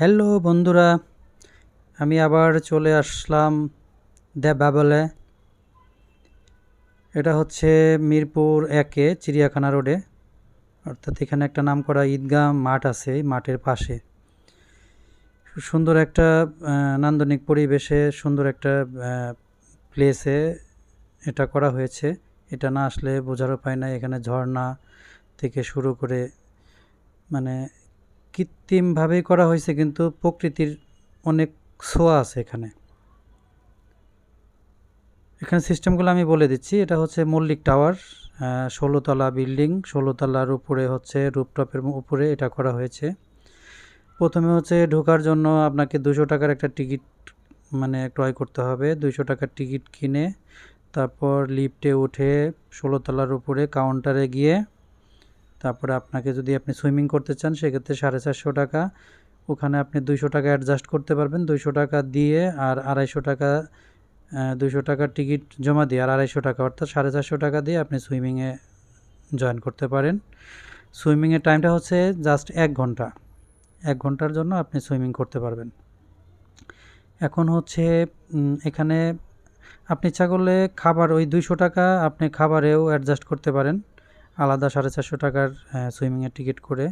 Hello বন্ধুরা, আমি আবার চলে আসলাম দ্য বাবলে। এটা হচ্ছে মিরপুর একে চিড়িয়াখানা রোডে। অর্থাৎ এখানে একটা নাম করা ঈদগাহ মাঠ আছে মাঠের পাশে। সুন্দর একটা নান্দনিক পরিবেশে সুন্দর একটা প্লেসে এটা করা হয়েছে। এটা না আসলে বোঝার উপায় নাই, এখানে ঝর্ণা থেকে শুরু করে মানে কৃত্রিমভাবেই করা হয়েছে, কিন্তু প্রকৃতির অনেক ছোঁয়া আছে এখানে। এখানে সিস্টেমগুলো আমি বলে দিচ্ছি। এটা হচ্ছে মল্লিক টাওয়ার ষোলোতলা বিল্ডিং। ষোলোতলার উপরে হচ্ছে রুপটপের উপরে এটা করা হয়েছে। প্রথমে হচ্ছে ঢোকার জন্য আপনাকে দুশো টাকার একটা টিকিট মানে ক্রয় করতে হবে। দুশো টাকার টিকিট কিনে তারপর লিফটে উঠে ষোলোতলার উপরে কাউন্টারে গিয়ে তারপরে আপনাকে যদি আপনি সুইমিং করতে চান, সেক্ষেত্রে সাড়ে চারশো টাকা। ওখানে আপনি দুইশো টাকা অ্যাডজাস্ট করতে পারবেন। দুইশো টাকা দিয়ে আর আড়াইশো টাকা দুইশো টাকার টিকিট জমা দিয়ে আর আড়াইশো টাকা, অর্থাৎ সাড়ে চারশো টাকা দিয়ে আপনি সুইমিংয়ে জয়েন করতে পারেন। সুইমিংয়ের টাইমটা হচ্ছে জাস্ট এক ঘণ্টা। এক ঘণ্টার জন্য আপনি সুইমিং করতে পারবেন। এখন হচ্ছে এখানে আপনি ইচ্ছা করলে খাবার, ওই দুইশো টাকা আপনি খাবারেও অ্যাডজাস্ট করতে পারেন। আলাদা সাড়ে চারশো টাকার সুইমিংয়ের টিকিট করে।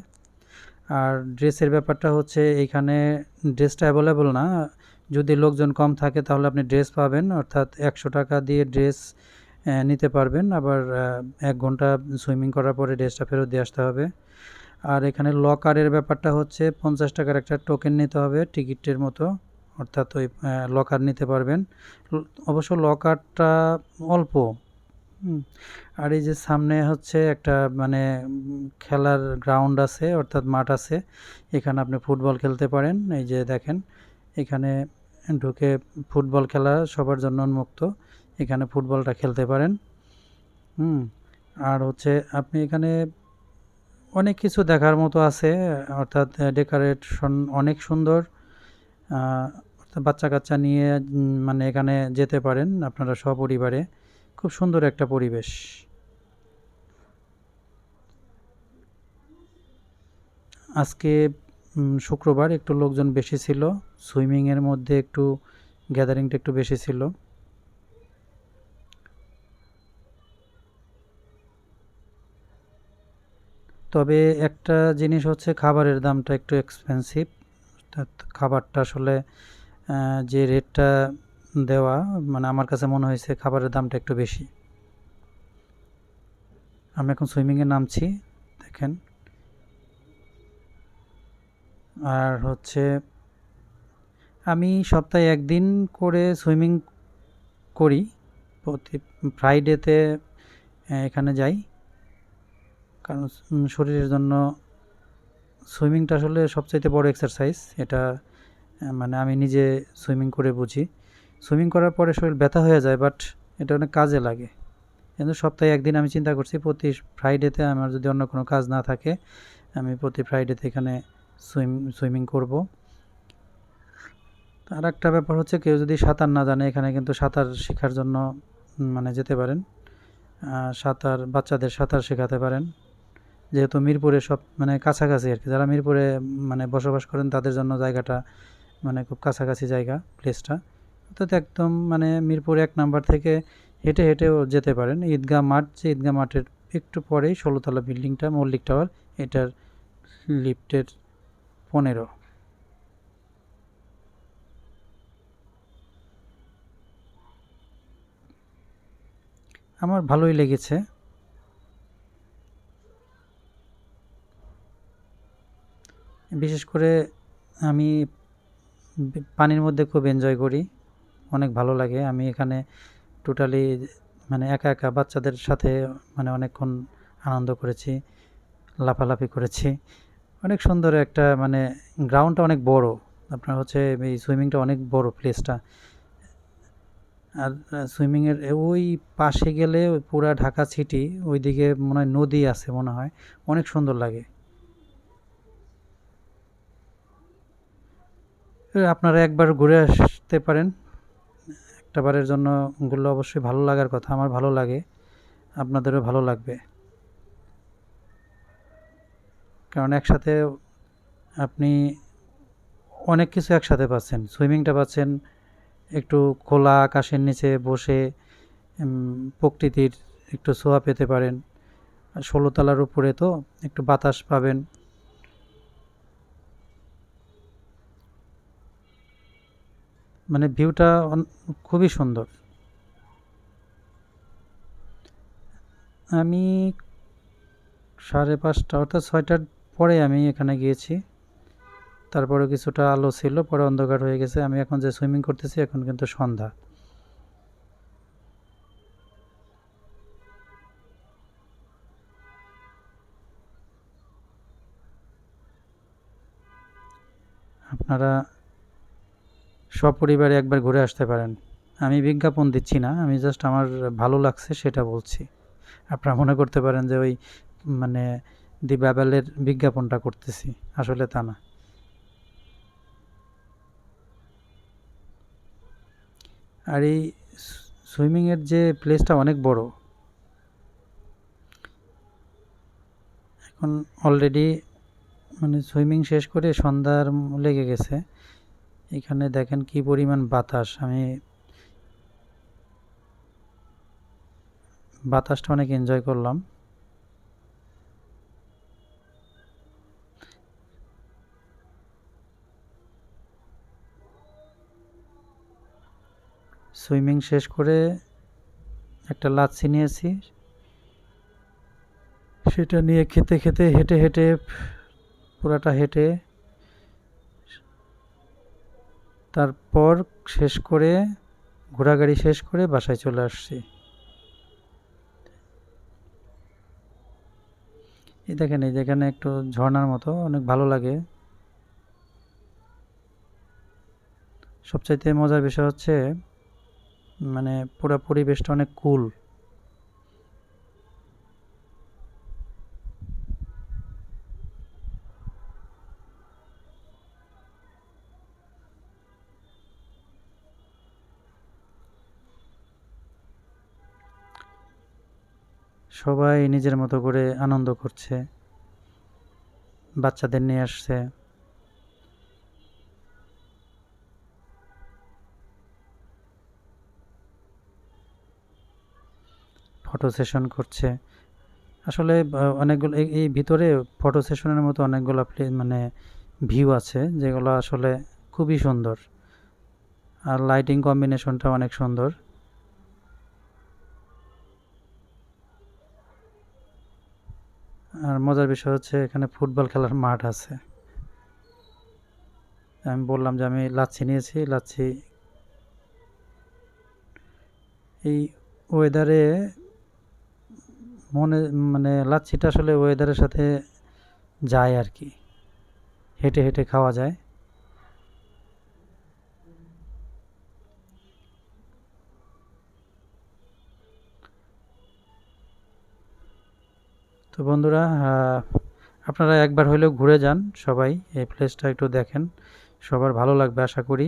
আর ড্রেসের ব্যাপারটা হচ্ছে এইখানে ড্রেসটা অ্যাভেলেবল না। যদি লোকজন কম থাকে তাহলে আপনি ড্রেস পাবেন, অর্থাৎ একশো টাকা দিয়ে ড্রেস নিতে পারবেন। আবার এক ঘণ্টা সুইমিং করার পরে ড্রেসটা ফেরত দিয়ে আসতে হবে। আর এখানে লকারের ব্যাপারটা হচ্ছে পঞ্চাশ টাকার একটা টোকেন নিতে হবে টিকিটের মতো, অর্থাৎ ওই লকার নিতে পারবেন। অবশ্য লকারটা অল্প আর এই যে সামনে হচ্ছে একটা মানে খেলার গ্রাউন্ড আছে, অর্থাৎ মাঠ আছে। এখানে আপনি ফুটবল খেলতে পারেন। এই যে দেখেন, এখানে ঢুকে ফুটবল খেলা সবার জন্য উন্মুক্ত। এখানে ফুটবলটা খেলতে পারেন। হুম, আর হচ্ছে আপনি এখানে অনেক কিছু দেখার মতো আছে। অর্থাৎ ডেকোরেশন অনেক সুন্দর। বাচ্চা কাচ্চা নিয়ে মানে এখানে যেতে পারেন আপনারা সপরিবারে। খুব সুন্দর একটা পরিবেশ। আজকে শুক্রবার একটু লোকজন বেশি ছিল, সুইমিংয়ের মধ্যে একটু গ্যাদারিংটা একটু বেশি ছিল। তবে একটা জিনিস হচ্ছে খাবারের দামটা একটু এক্সপেন্সিভ অর্থাৎ খাবারটা আসলে যে রেটটা দেওয়া মানে আমার কাছে মনে হয়েছে খাবারের দামটা একটু বেশি। আমি এখন সুইমিংয়ে নামছি, দেখেন। আর হচ্ছে, আমি সপ্তাহে একদিন করে সুইমিং করি, প্রতি ফ্রাইডেতে এখানে যাই। কারণ শরীরের জন্য সুইমিংটা আসলে সবচাইতে বড় এক্সারসাইজ এটা মানে আমি নিজে সুইমিং করে বুঝি। সুইমিং করার পরে শরীর ব্যথা হয়ে যায় বাট এটা অনেক কাজে লাগে। কিন্তু সপ্তাহে একদিন আমি চিন্তা করছি, প্রতি ফ্রাইডেতে আমার যদি অন্য কোনো কাজ না থাকে, আমি প্রতি ফ্রাইডেতে এখানে সুইম সুইমিং করব। আর একটা ব্যাপার হচ্ছে, কেউ যদি সাঁতার না জানে, এখানে কিন্তু সাঁতার শেখার জন্য মানে যেতে পারেন। সাঁতার, বাচ্চাদের সাঁতার শেখাতে পারেন। যেহেতু মিরপুরে সব মানে কাছাকাছি আর কি, যারা মিরপুরে মানে বসবাস করেন, তাদের জন্য জায়গাটা মানে খুব কাছাকাছি জায়গা প্লেসটা অর্থাৎ একদম মানে মিরপুর এক নাম্বার থেকে হেঁটে হেঁটেও যেতে পারেন। ঈদগাহ মাঠ, যে ঈদগাহ মাঠের একটু পরেই ষোলোতলা বিল্ডিংটা, মল্লিক টাওয়ার, এটার লিফটের পনেরো। আমার ভালোই লেগেছে। বিশেষ করে আমি পানির মধ্যে খুব এনজয় করি। অনেক ভালো লাগে। আমি এখানে টোটালি মানে একা একা বাচ্চাদের সাথে মানে অনেকক্ষণ আনন্দ করেছি, লাফালাফি করেছি। অনেক সুন্দর একটা মানে গ্রাউন্ডটা অনেক বড়। আপনার হচ্ছে এই সুইমিংটা অনেক বড় প্লেসটা আর সুইমিংয়ের ওই পাশে গেলে পুরা ঢাকা সিটি ওইদিকে মনে হয় নদী আছে মনে হয়। অনেক সুন্দর লাগে। আপনারা একবার ঘুরে আসতে পারেন। একটা বারের জন্য ঘুরলে অবশ্যই ভালো লাগার কথা, আমার ভালো লাগে, আপনাদেরও ভালো লাগবে। কারণ একসাথে আপনি অনেক কিছু একসাথে পাচ্ছেন, সুইমিংটা পাচ্ছেন, একটু খোলা আকাশের নিচে বসে প্রকৃতির একটু ছোঁয়া পেতে পারেন, আর ষোলো তলার উপরে তো একটু বাতাস পাবেন মানে ভিউটা খুবই সুন্দর। আমি সাড়ে পাঁচটা অর্থাৎ ছয়টার পরে আমি এখানে গিয়েছি। তারপরে কিছুটা আলো ছিল, পরে অন্ধকার হয়ে গেছে। আমি এখন যে সুইমিং করতেছি, এখন কিন্তু সন্ধ্যা। আপনারা সপরিবারে একবার ঘুরে আসতে পারেন। আমি বিজ্ঞাপন দিচ্ছি না, আমি জাস্ট আমার ভালো লাগছে সেটা বলছি। আপনারা মনে করতে পারেন যে ওই মানে দি ব্যাবেলের বিজ্ঞাপনটা করতেছি, আসলে তা না। আর এই সুইমিংয়ের যে প্লেসটা অনেক বড়। এখন অলরেডি মানে সুইমিং শেষ করে সন্ধ্যার লেগে গেছে। এখানে দেখেন কি পরিমাণ বাতাস। আমি বাতাসটা অনেক এনজয় করলাম। সুইমিং শেষ করে একটা লাচ্ছি নিয়েছি। সেটা নিয়ে খেতে খেতে হেঁটে হেঁটে পুরাটা হেঁটে তারপর শেষ করে ঘোরাগাড়ি শেষ করে বাসায় চলে আসছি। এই দেখেন, এই যেখানে একটু ঝর্নার মতো, অনেক ভালো লাগে। সবচাইতে মজার বিষয় হচ্ছে মানে পুরা পরিবেশটা অনেক কুল। সবাই নিজের মতো করে আনন্দ করছে, বাচ্চাদের নিয়ে আসছে। ফটো সেশন করছে। আসলে অনেকগুলো, এই- ভিতরে ফটো সেশনের মতো অনেকগুলো মানে ভিউ আছে, যেগুলো আসলে খুবই সুন্দর। আর লাইটিং কম্বিনেশনটা অনেক সুন্দর। আর মজার বিষয় হচ্ছে এখানে ফুটবল খেলার মাঠ আছে। আমি বললাম যে আমি লাচ্ছি নিয়েছি, লাচ্ছি এই ওয়েদারে মনে মানে লাচ্ছিটা আসলে ওয়েদারের সাথে যায় আর কি। হেঁটে হেঁটে খাওয়া যায়। তো বন্ধুরা আপনারা একবার হলেও ঘুরে যান সবাই, এই প্লেসটা একটু দেখেন। সবার ভালো লাগবে, আশা করি।